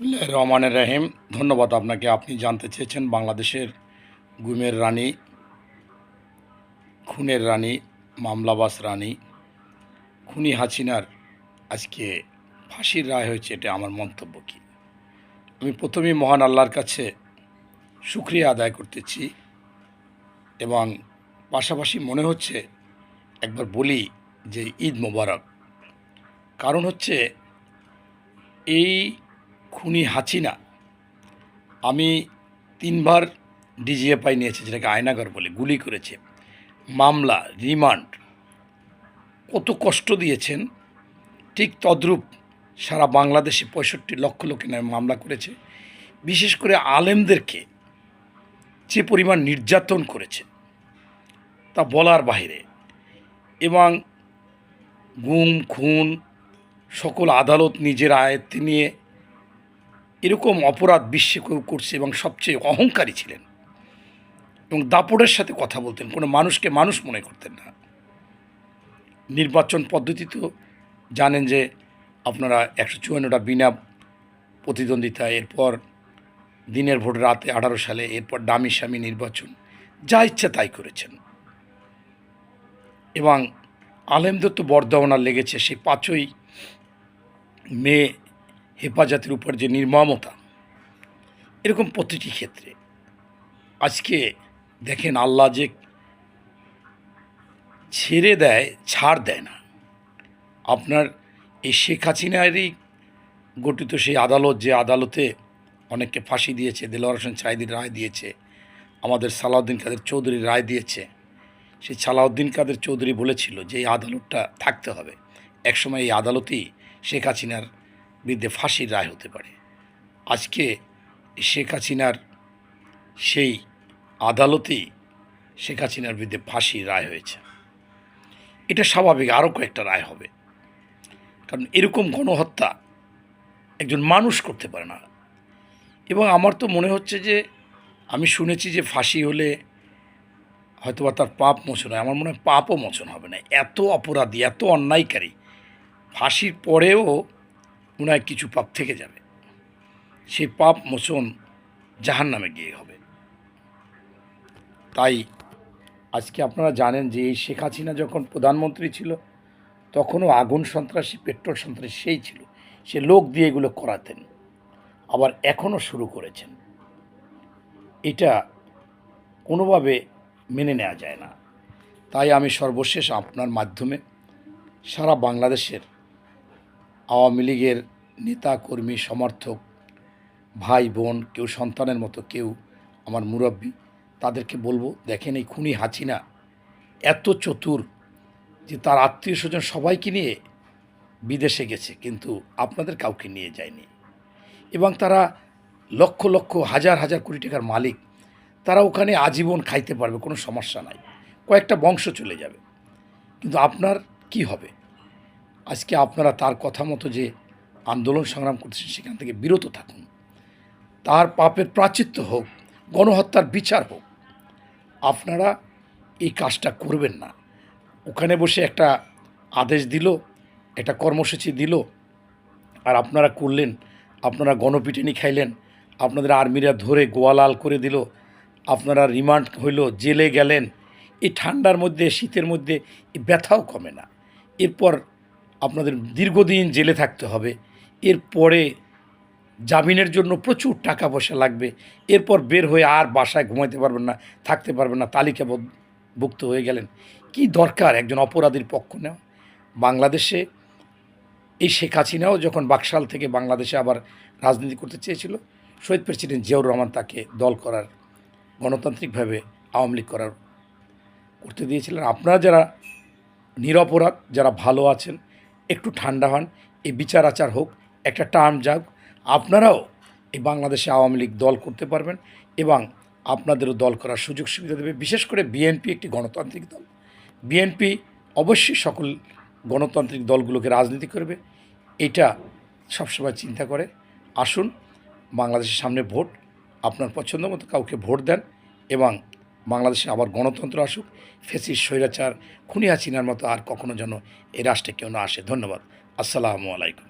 বিসমিল্লাহ রহমানের রাহিম। ধন্যবাদ আপনাকে। আপনি জানতে চেয়েছেন বাংলাদেশের গুমের রানী, খুনের রানী মামলাবাস রানী, খুনি হাসিনার আজকে ফাঁসির রায় হয়েছে, এটা আমার মন্তব্য কি? আমি প্রথমেই মহান আল্লাহর কাছে শুক্রিয়া আদায় করতেছি এবং পাশাপাশি মনে হচ্ছে, একবার বলি যে ঈদ মোবারক। কারণ হচ্ছে, এই খুনি হাসিনা আমি তিনবার ডিজিএফআই নিয়েছে, যেটাকে আয়নাগর বলে, গুলি করেছে। মামলা, রিমান্ড, কত কষ্ট দিয়েছেন। ঠিক তদ্রূপ সারা বাংলাদেশে পঁয়ষট্টি লক্ষ লোকে নামে মামলা করেছে। বিশেষ করে আলেমদেরকে যে পরিমাণ নির্যাতন করেছে, তা বলার বাইরে এবং গুম, খুন, সকল আদালত নিজের আয়ত্তে নিয়ে এরকম অপরাধ বিশ্বে কেউ করছে এবং সবচেয়ে অহংকারী ছিলেন। এবং দাপড়ের সাথে কথা বলতেন, কোনো মানুষকে মানুষ মনে করতেন না। নির্বাচন পদ্ধতি তো জানেন যে আপনারা একশো চুয়ান্নটা বিনা প্রতিদ্বন্দ্বিতা এরপর দিনের ভোট রাতে আঠারো সালে, এরপর ডামি স্বামী নির্বাচন, যা ইচ্ছা তাই করেছেন। এবং আলেমদের তো বরদাওয়ানা লেগেছে, সেই পাঁচই মে হেফাজতের উপর যে নির্মমতা, এরকম প্রতিটি ক্ষেত্রে। আজকে দেখেন আল্লাহ যে ছেড়ে দেয়, ছাড় দেয় না। আপনার এই শেখ হাসিনারই গঠিত সেই আদালত, যে আদালতে অনেককে ফাঁসি দিয়েছে, দেলোয়ার হোসেন সাইদির রায় দিয়েছে, আমাদের সালাউদ্দিন কাদের চৌধুরী রায় দিয়েছে। সেই সালাউদ্দিন কাদের চৌধুরী বলেছিল যে এই আদালতটা থাকতে হবে। একসময় এই আদালতেই শেখ হাসিনার বিরুদ্ধে ফাঁসির রায় হতে পারে। আজকে শেখ হাসিনার সেই আদালতেই শেখ হাসিনার বিরুদ্ধে ফাঁসির রায় হয়েছে। এটা স্বাভাবিক আরও কয়েকটা রায় হবে। কারণ এরকম গণহত্যা একজন মানুষ করতে পারে না। এবং আমার তো মনে হচ্ছে যে, আমি শুনেছি যে ফাঁসি হলে হয়তোবা তার পাপ মোচন হয়। আমার মনে হয় পাপও মোচন হবে না। এত অপরাধী, এত অন্যায়কারী। ফাঁসির পরেও মনে কিছু পাপ থেকে যাবে। সেই পাপ মোচন জাহান নামে গিয়ে হবে। তাই আজকে আপনারা জানেন যে এই শেখ হাসিনা যখন প্রধানমন্ত্রী ছিল, তখনও আগুন সন্ত্রাসী, পেট্রোল সন্ত্রাসী সেই ছিল। সে লোক দিয়ে এগুলো করাতেন। আবার এখনও শুরু করেছেন। এটা কোনোভাবে মেনে নেওয়া যায় না। তাই আমি সর্বশেষ আপনার মাধ্যমে সারা বাংলাদেশের আওয়ামী লীগের নেতা, কর্মী, সমর্থক, ভাই, বোন, কেউ সন্তানের মতো, কেউ আমার মুরব্বী, তাদেরকে বলব, দেখেন এই খুনি হাসিনা এত চতুর যে তার আত্মীয় স্বজন সবাইকে নিয়ে বিদেশে গেছে, কিন্তু আপনাদের কাউকে নিয়ে যায়নি। এবং তারা লক্ষ লক্ষ, হাজার হাজার কোটি টাকার মালিক, তারা ওখানে আজীবন খাইতে পারবে, কোনো সমস্যা নাই। কয়েকটা বংশ চলে যাবে। কিন্তু আপনার কি হবে? আজকে আপনারা তার কথা মতো যে আন্দোলন সংগ্রাম করতেছেন, সেখান থেকে বিরত থাকুন। তার পাপের প্রাচিত্য হোক, গণহত্যার বিচার হোক, আপনারা এই কাজটা করবেন না। ওখানে বসে একটা আদেশ দিল, একটা কর্মসূচি দিল, আর আপনারা করলেন, আপনারা গণপিটেনি খাইলেন, আপনাদের আর্মিরা ধরে গোয়ালাল করে দিল, আপনারা রিমান্ড হইল, জেলে গেলেন। এই ঠান্ডার মধ্যে, শীতের মধ্যে ব্যথাও কমে না। এরপর আপনাদের দীর্ঘদিন জেলে থাকতে হবে। এরপরে জামিনের জন্য প্রচুর টাকা পয়সা লাগবে। এরপর বের হয়ে আর বাসায় ঘুমাইতে পারবেন না, থাকতে পারবেন না তালিকাভুক্ত হয়ে গেলেন। কি দরকার একজন অপরাধীর পক্ষ নেওয়া? বাংলাদেশে এই শেখ হাসিনাও যখন বাকশাল থেকে বাংলাদেশে আবার রাজনীতি করতে চেয়েছিল, শহীদ প্রেসিডেন্ট জিয়াউর রহমান তাকে দল করার, গণতান্ত্রিকভাবে আওয়ামী লীগ করার করতে দিয়েছিলেন। আপনারা যারা নিরপরাধ, যারা ভালো আছেন একটু ঠান্ডা হন, এই বিচার আচার হোক, একটা টার্ম যাক, আপনারাও এই বাংলাদেশে আওয়ামী লীগ দল করতে পারবেন এবং আপনাদেরও দল করার সুযোগ সুবিধা দেবে। বিশেষ করে বিএনপি একটি গণতান্ত্রিক দল। বিএনপি অবশ্যই সকল গণতান্ত্রিক দলগুলোকে রাজনীতি করবে, এটা সবসময় চিন্তা করে। আসুন, বাংলাদেশের সামনে ভোট, আপনার পছন্দ মতো কাউকে ভোট দেন এবং বাংলাদেশে আবার গণতন্ত্র আসুক, ফেসিস, স্বৈরাচার খুনি চিনার মতো আর কখনো যেন এ রাষ্ট্রে কেউ না আসে। ধন্যবাদ। আসসালামু আলাইকুম।